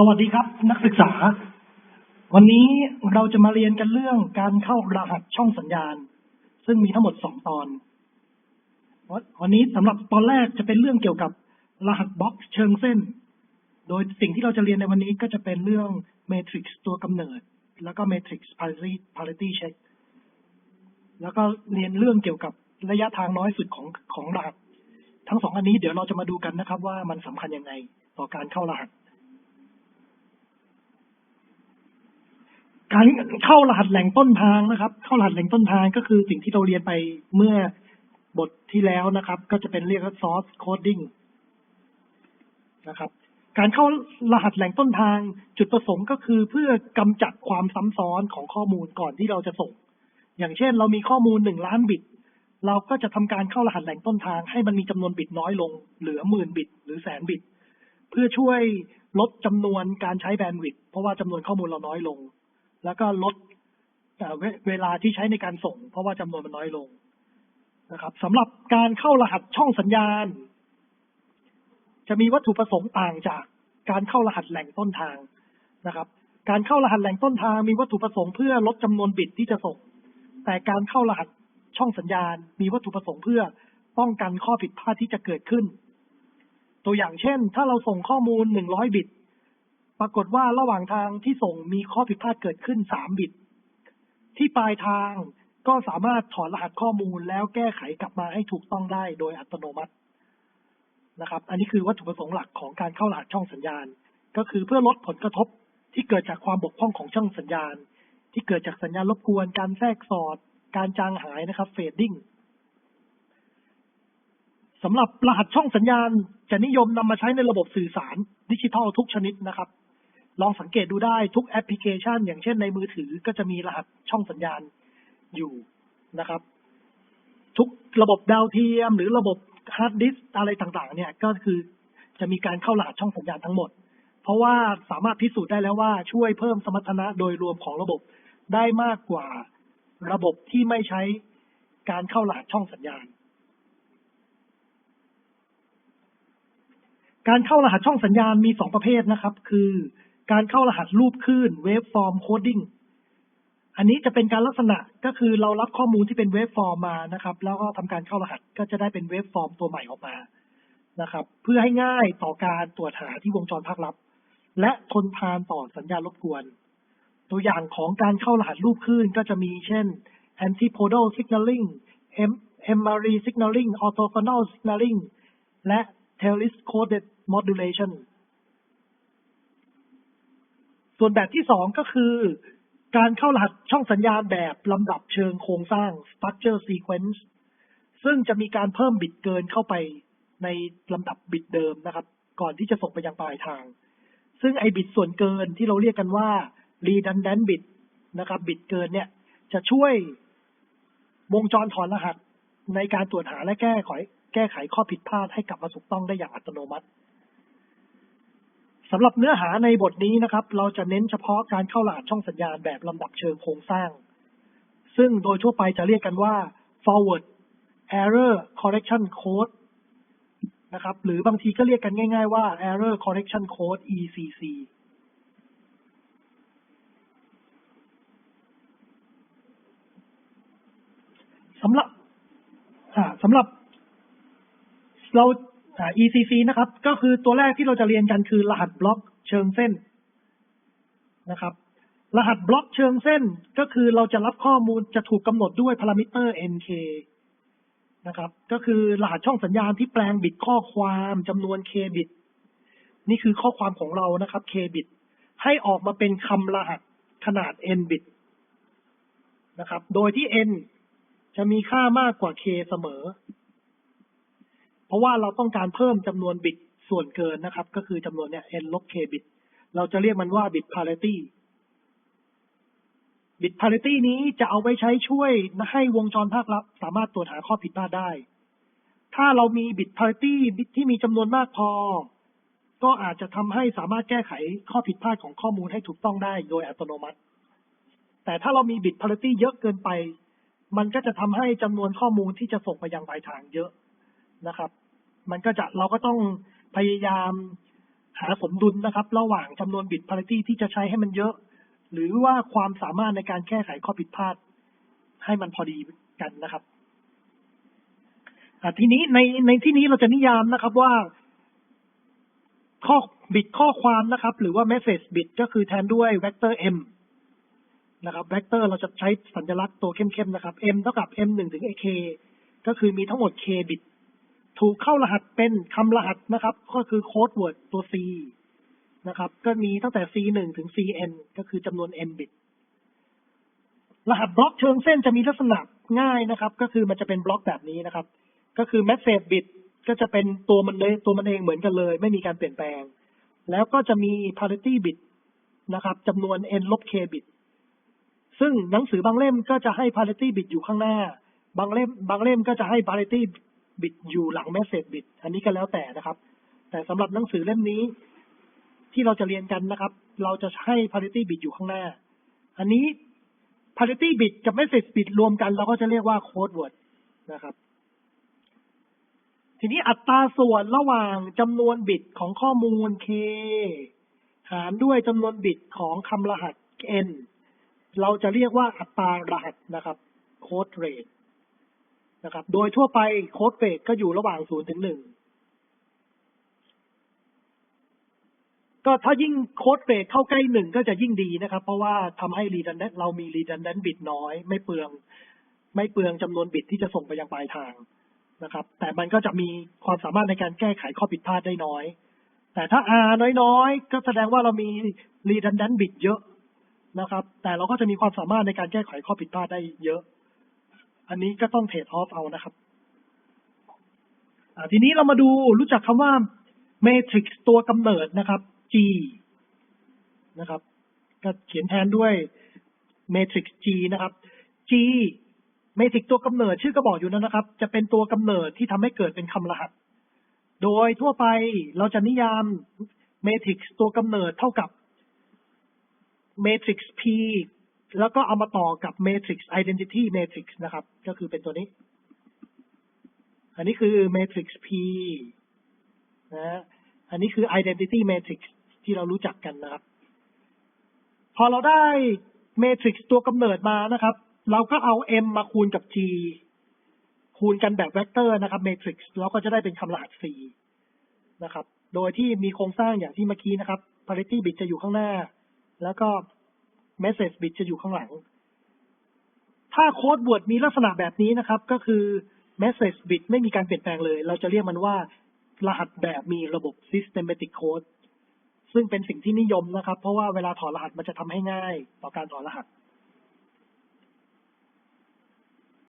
สวัสดีครับ นักศึกษา วันนี้เราจะมาเรียนกันเรื่องการเข้ารหัสช่องสัญญาณ ซึ่งมีทั้งหมดสองตอน วันนี้สำหรับตอนแรกจะเป็นเรื่องเกี่ยวกับรหัสบล็อกเชิงเส้น โดยสิ่งที่เราจะเรียนในวันนี้ก็จะเป็นเรื่อง matrix ตัวกำเนิด แล้วก็ matrix parity parity check แล้วก็เรียนเรื่องเกี่ยวกับระยะทางน้อยสุดของของรหัส ทั้งสองอันนี้เดี๋ยวเราจะมาดูกันนะครับ ว่ามันสำคัญยังไงต่อการเข้ารหัส การเข้ารหัสแหล่งต้นทางนะครับ เข้ารหัสแหล่งต้นทางก็คือสิ่งที่เราเรียนไปเมื่อบทที่แล้วนะครับ ก็จะเป็นเรียกว่า source coding นะครับ การเข้ารหัสแหล่งต้นทางจุดประสงค์ก็คือเพื่อกำจัดความซ้ำซ้อนของข้อมูลก่อนที่เราจะส่ง อย่างเช่น เรามีข้อมูลหนึ่งล้านบิต เราก็จะทำการเข้ารหัสแหล่งต้นทางให้มันมีจำนวนบิตน้อยลง เหลือหมื่นบิต หรือแสนบิต เพื่อช่วยลดจำนวนการใช้แบนด์วิดต์เพราะว่าจำนวนข้อมูลเราน้อยลง แล้วก็ลดเวเวลาที่ใช้ในการส่ง เพราะว่าจำนวนมันน้อยลงนะครับสำหรับการเข้ารหัสช่องสัญญาณ จะมีวัตถุประสงค์ต่างจากการเข้ารหัสแหล่งต้นทางนะครับ การเข้ารหัสแหล่งต้นทางมีวัตถุประสงค์เพื่อลดจำนวนบิตที่จะส่ง แต่การเข้ารหัสช่องสัญญาณ มีวัตถุประสงค์เพื่อป้องกันข้อผิดพลาดที่จะเกิดขึ้น ตัวอย่างเช่น ถ้าเราส่งข้อมูลหนึ่งร้อยบิต ปรากฏว่าระหว่างทางที่ส่งมีข้อผิดพลาดเกิดขึ้นสามบิต ที่ปลายทางก็สามารถถอดรหัสข้อมูลแล้วแก้ไขกลับมาให้ถูกต้องได้โดยอัตโนมัตินะครับ อันนี้คือวัตถุประสงค์หลักของการเข้ารหัสช่องสัญญาณ ก็คือเพื่อลดผลกระทบที่เกิดจากความบกพร่องของช่องสัญญาณ ที่เกิดจากสัญญาณรบกวน การแทรกสอด การจางหายนะครับเฟดดิ้งสำหรับรหัสช่องสัญญาณจะนิยมนำมาใช้ในระบบสื่อสารดิจิทัลทุกชนิดนะครับ ลองสังเกตดูได้ทุกแอปพลิเคชัน อย่างเช่นในมือถือก็จะมีรหัสช่องสัญญาณอยู่นะครับ ทุกระบบดาวเทียม หรือระบบฮาร์ดดิสก์อะไรต่างๆ เนี่ยก็คือจะมีการเข้ารหัสช่องสัญญาณทั้งหมด เพราะว่าสามารถพิสูจน์ได้แล้วว่าช่วยเพิ่มสมรรถนะโดยรวมของระบบได้มากกว่าระบบที่ไม่ใช้การเข้ารหัสช่องสัญญาณ การเข้ารหัสช่องสัญญาณมีสองประเภทนะครับ คือ การเข้ารหัสรูปคลื่น waveform coding อันนี้จะเป็นการลักษณะก็คือเรารับข้อมูลที่เป็นเวฟฟอร์มมานะครับ แล้วก็ทำการเข้ารหัสก็จะได้เป็นเวฟฟอร์มตัวใหม่ออกมานะครับ เพื่อให้ง่ายต่อการตรวจหาที่วงจรภาครับ และทนทานต่อสัญญาณรบกวน ตัวอย่างของการเข้ารหัสรูปคลื่นก็จะมีเช่น antipodal signaling M-Mary signaling orthogonal signaling และ Taylor coded modulation ส่วนแบบที่สองก็คือ การเข้ารหัสช่องสัญญาณแบบลำดับเชิงโครงสร้าง structure sequence ซึ่งจะมีการเพิ่มบิตเกินเข้าไปในลำดับบิตเดิมนะครับ ก่อนที่จะส่งไปยังปลายทาง ซึ่งไอบิตส่วนเกินที่เราเรียกกันว่า redundant bit นะครับบิตเกินเนี่ยจะช่วยวงจรถอนรหัสในการตรวจหาและแก้ไขแก้ไขข้อผิดพลาดให้กลับมาถูกต้องได้อย่างอัตโนมัติ สำหรับเนื้อหาในบทนี้นะครับ เราจะเน้นเฉพาะการเข้ารหัสช่องสัญญาณแบบลำดับเชิงโครงสร้าง ซึ่งโดยทั่วไปจะเรียกกันว่า forward error correction code นะครับ หรือบางทีก็เรียกกันง่าย ๆว่า error correction code ECC สำหรับสำหรับเรา ECC นะครับ ก็คือตัวแรกที่เราจะเรียนกันคือรหัสบล็อกเชิงเส้นนะครับ รหัสบล็อกเชิงเส้นก็คือเราจะรับข้อมูลจะถูกกำหนดด้วยพารามิเตอร์ NK นะครับ ก็คือรหัสช่องสัญญาณที่แปลงบิตข้อความจำนวน K บิตนี่คือข้อความของเรานะครับ K บิตให้ออกมาเป็นคำรหัสขนาด N บิตนะครับ โดยที่ N จะมีค่ามากกว่า K เสมอ เพราะว่าเราต้องการเพิ่มจำนวนบิตส่วนเกินนะครับ ก็คือจำนวนเนี่ย n ลบ k บิต เราจะเรียกมันว่าบิต parity บิต parity นี้จะเอาไว้ใช้ช่วยให้วงจรภาครับ สามารถตรวจหาข้อผิดพลาดได้ ถ้าเรามีบิต parity บิตที่มีจำนวนมากพอ ก็อาจจะทำให้สามารถแก้ไขข้อผิดพลาดของข้อมูลให้ถูกต้องได้โดยอัตโนมัติ แต่ถ้าเรามีบิต parity เยอะเกินไป มันก็จะทำให้จำนวนข้อมูลที่จะส่งไปยังปลายทางเยอะ นะครับ มันก็จะเราก็ต้องพยายามหาสมดุลนะครับ ระหว่างจำนวนบิต parity ที่จะใช้ให้มันเยอะ หรือว่าความสามารถในการแก้ไขข้อผิดพลาด ให้มันพอดีกันนะครับทีนี้ในในที่นี้เราจะนิยามนะครับว่า ข้อบิตข้อความนะครับ หรือว่า message bit ก็คือแทนด้วย vector m นะครับ vector เราจะใช้สัญลักษณ์ตัวเข้มๆนะครับ m เท่ากับ m หนึ่งถึง k ก็คือมีทั้งหมด k บิต ถูกเข้ารหัสเป็นคำรหัสนะครับ ก็คือโค้ด word ตัว c นะครับ ก็มีตั้งแต่ c หนึ่งถึง cn ก็คือจำนวน m บิต รหัสบล็อกเชิงเส้นจะมีลักษณะง่ายนะครับ ก็คือมันจะเป็นบล็อกแบบนี้นะครับ ก็คือ message bit ก็จะเป็นตัวมันเลยตัวมันเองเหมือนกันเลย ไม่มีการเปลี่ยนแปลง แล้วก็จะมี parity bit นะครับจำนวน n ลบ k bit ซึ่งหนังสือบางเล่มก็จะให้ parity bit อยู่ข้างหน้า บางเล่ม บางเล่มก็จะให้ parity bit อยู่หลัง message bit อันนี้ก็แล้วแต่นะครับ แต่สำหรับหนังสือเล่มนี้ ที่เราจะเรียนกันนะครับ เราจะให้ parity bit อยู่ข้างหน้า อันนี้ parity bit กับ message bit รวมกัน เราก็จะเรียกว่า code word นะครับ ทีนี้อัตราส่วนระหว่างจำนวนบิตของข้อมูล k หารด้วยจำนวนบิตของคำรหัส n เราจะเรียกว่าอัตรารหัสนะครับ code rate นะครับ โดยทั่วไป code rate ก็อยู่ระหว่าง0ถึง1ก็ถ้ายิ่ง code rate เข้าใกล้1ก็จะยิ่งดีนะครับ เพราะว่าทำให้ redundant เรามี redundant bit น้อย ไม่เปลือง ไม่เปลืองจำนวนบิตที่จะส่งไปยังปลายทางนะครับ แต่มันก็จะมีความสามารถในการแก้ไขข้อผิดพลาดได้น้อย แต่ถ้า R น้อยๆ ก็แสดงว่าเรามี redundant bit เยอะนะครับ แต่เราก็จะมีความสามารถในการแก้ไขข้อผิดพลาดได้เยอะ อันนี้ก็ต้องเทรดออฟเอานะครับทีนี้เรามาดูรู้จักคำว่า matrix ตัวกำเนิดนะครับ G นะครับ ก็เขียนแทนด้วย matrix G นะครับ G เมทริกตัวกำเนิดชื่อก็บอกอยู่แล้วนะครับ จะเป็นตัวกำเนิดที่ทำให้เกิดเป็นคำรหัส โดยทั่วไปเราจะนิยามเมทริกตัวกำเนิดเท่ากับเมทริกซ์ P แล้วก็เอามาต่อกับ matrix identity matrix นะครับ ก็คือเป็นตัวนี้ อันนี้คือ matrix P นะอันนี้คือ identity matrix ที่เรารู้จักกันนะครับ พอเราได้ matrix ตัวกำเนิดมานะครับ เราก็เอา m มาคูณกับ g คูณกันแบบเวกเตอร์นะครับ matrix เราก็จะได้เป็นคำรหัส c นะครับ โดยที่มีโครงสร้างอย่างที่เมื่อกี้นะครับ parity bit จะอยู่ข้างหน้า แล้วก็ message bit จะอยู่ข้างหลัง ถ้าโค้ดบวดมีลักษณะแบบนี้นะครับ ก็คือ message bit ไม่มีการเปลี่ยนแปลงเลย เราจะเรียกมันว่ารหัสแบบมีระบบ systematic code ซึ่งเป็นสิ่งที่นิยมนะครับ เพราะว่าเวลาถอดรหัสมันจะทำให้ง่าย ต่อการถอดรหัส